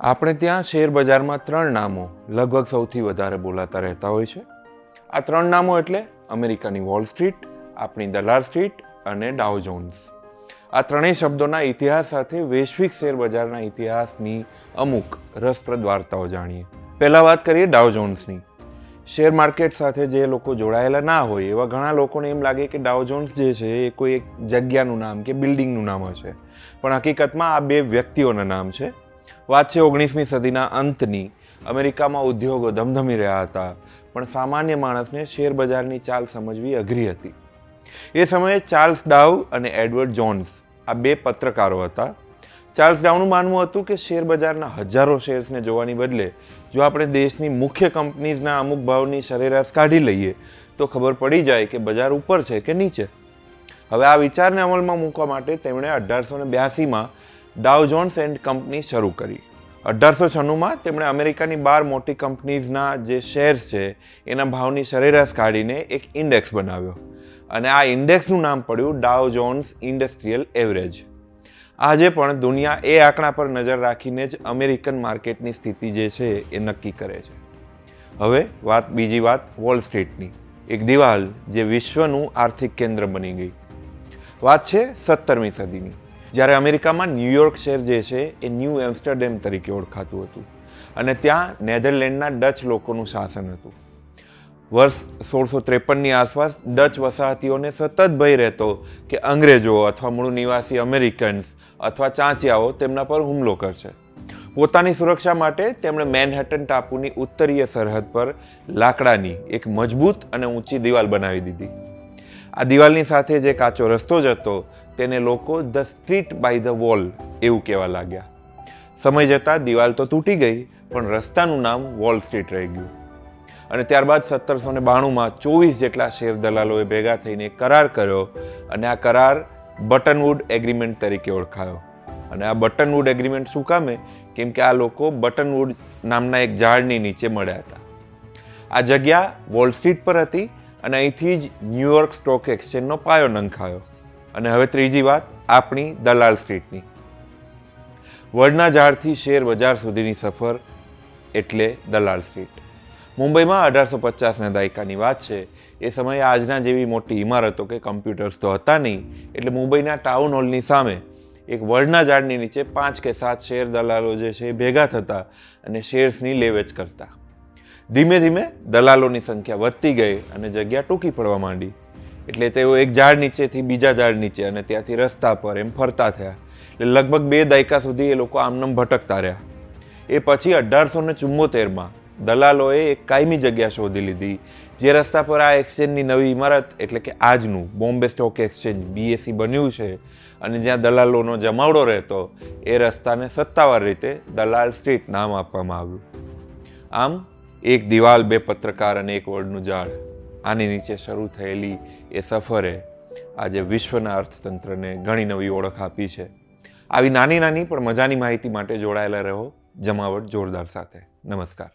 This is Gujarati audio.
આપણે ત્યાં શેર બજારમાં ત્રણ નામો લગભગ સૌથી વધારે બોલાતા રહેતા હોય છે. આ ત્રણ નામો એટલે અમેરિકાની વોલ સ્ટ્રીટ, આપણી દલાલ સ્ટ્રીટ અને ડાઉ જોન્સ. આ ત્રણેય શબ્દોના ઇતિહાસ સાથે વૈશ્વિક શેર બજારના ઇતિહાસની અમુક રસપ્રદ વાર્તાઓ જાણીએ. પહેલાં વાત કરીએ ડાઉ જોન્સની. શેર માર્કેટ સાથે જે લોકો જોડાયેલા ના હોય, એવા ઘણા લોકોને એમ લાગે કે ડાઉ જોન્સ જે છે, એ કોઈ એક જગ્યાનું નામ કે બિલ્ડિંગનું નામ હશે. પણ હકીકતમાં આ બે વ્યક્તિઓના નામ છે. વાત છે ઓગણીસમી સદીના અંતની. અમેરિકામાં ઉદ્યોગો ધમધમી રહ્યા હતા, પણ સામાન્ય માણસને શેર બજારની ચાલ સમજવી અઘરી હતી. એ સમયે ચાર્લ્સ ડાવ અને એડવર્ડ જોન્સ, આ બે પત્રકારો હતા. ચાર્લ્સ ડાવનું માનવું હતું કે શેર બજારના હજારો શેર્સને જોવાની બદલે, જો આપણે દેશની મુખ્ય કંપનીઝના અમુક ભાવની સરેરાશ કાઢી લઈએ, તો ખબર પડી જાય કે બજાર ઉપર છે કે નીચે. હવે આ વિચારને અમલમાં મૂકવા માટે તેમણે અઢારસો ને બ્યાસીમાં ડાવ જોન્સ એન્ડ કંપની શરૂ કરી. અઢારસો છન્નુંમાં તેમણે અમેરિકાની બાર મોટી કંપનીઝના જે શેર્સ છે, એના ભાવની સરેરાશ કાઢીને એક ઇન્ડેક્સ બનાવ્યો. અને આ ઇન્ડેક્સનું નામ પડ્યું ડાવ જોન્સ ઇન્ડસ્ટ્રીયલ એવરેજ. આજે પણ દુનિયા એ આંકડા પર નજર રાખીને જ અમેરિકન માર્કેટની સ્થિતિ જે છે, એ નક્કી કરે છે. હવે વાત, બીજી વાત વોલ સ્ટ્રીટની. એક દિવાલ જે વિશ્વનું આર્થિક કેન્દ્ર બની ગઈ. વાત છે સત્તરમી સદીની. જ્યારે અમેરિકામાં ન્યૂયોર્ક શહેર જે છે, એ ન્યૂ એમ્સ્ટરડેમ તરીકે ઓળખાતું હતું. અને ત્યાં નેધરલેન્ડના ડચ લોકોનું શાસન હતું. વર્ષ સોળસો ત્રેપનની આસપાસ ડચ વસાહતીઓને સતત ભય રહેતો કે અંગ્રેજો અથવા મૂળ નિવાસી અમેરિકન્સ અથવા ચાંચિયાઓ તેમના પર હુમલો કરશે. પોતાની સુરક્ષા માટે તેમણે મેનહેટન ટાપુની ઉત્તરીય સરહદ પર લાકડાની એક મજબૂત અને ઊંચી દિવાલ બનાવી દીધી. આ દિવાલની સાથે જે કાચો રસ્તો જ હતો તેને લોકો the street by the wall એવું કહેવા લાગ્યા. સમય જતાં દિવાલ તો તૂટી ગઈ, પણ રસ્તાનું નામ વોલ સ્ટ્રીટ રહી ગયું. અને ત્યારબાદ સત્તરસો ને બાણુંમાં ચોવીસ જેટલા શેર દલાલોએ ભેગા થઈને કરાર કર્યો અને આ કરાર બટનવુડ એગ્રીમેન્ટ તરીકે ઓળખાયો. અને આ બટનવુડ એગ્રીમેન્ટ શું કામે? કેમ કે આ લોકો બટનવુડ નામના એક ઝાડની નીચે મળ્યા હતા. આ જગ્યા વોલ સ્ટ્રીટ પર હતી અને અહીંથી જ ન્યુયોર્ક સ્ટોક એક્સચેન્જનો પાયો નંખાયો. અને હવે ત્રીજી વાત આપણી દલાલ સ્ટ્રીટની વડના ઝાડથી શેર બજાર સુધીની સફર એટલે દલાલ સ્ટ્રીટ મુંબઈમાં અઢારસો પચાસના દાયકાની વાત છે. એ સમયે આજના જેવી મોટી ઇમારતો કે કમ્પ્યુટર્સ તો હતા નહીં. એટલે મુંબઈના ટાઉન હોલની સામે એક વડના ઝાડની નીચે પાંચ કે સાત શેર દલાલો જે છે એ ભેગા થતા અને શેર્સની લેવેચ કરતા. ધીમે ધીમે દલાલોની સંખ્યા વધતી ગઈ અને જગ્યા ટૂંકી પડવા માંડી. એટલે તેઓ એક ઝાડ નીચેથી બીજા ઝાડ નીચે અને ત્યાંથી રસ્તા પર એમ ફરતા થયા. એટલે લગભગ બે દાયકા સુધી એ લોકો આમનામ ભટકતા રહ્યા. એ પછી અઢારસો ને ચુમ્મોતેરમાં દલાલોએ એક કાયમી જગ્યા શોધી લીધી, જે રસ્તા પર આ એક્સચેન્જની નવી ઇમારત, એટલે કે આજનું, બોમ્બે સ્ટોક એક્સચેન્જ બીએસસી બન્યું છે. અને જ્યાં દલાલોનો જમાવડો રહેતો, એ રસ્તાને સત્તાવાર રીતે દલાલ સ્ટ્રીટ નામ આપવામાં આવ્યું. આમ, એક દિવાલ, બે પત્રકાર અને એક વર્ડનું ઝાડ. આની નીચે શરૂ થયેલી એ સફરે આજે વિશ્વના અર્થતંત્રને ઘણી નવી ઓળખ આપી છે. આવી નાની નાની પણ મજાની માહિતી માટે જોડાયેલા રહો જમાવટ જોરદાર સાથે. નમસ્કાર.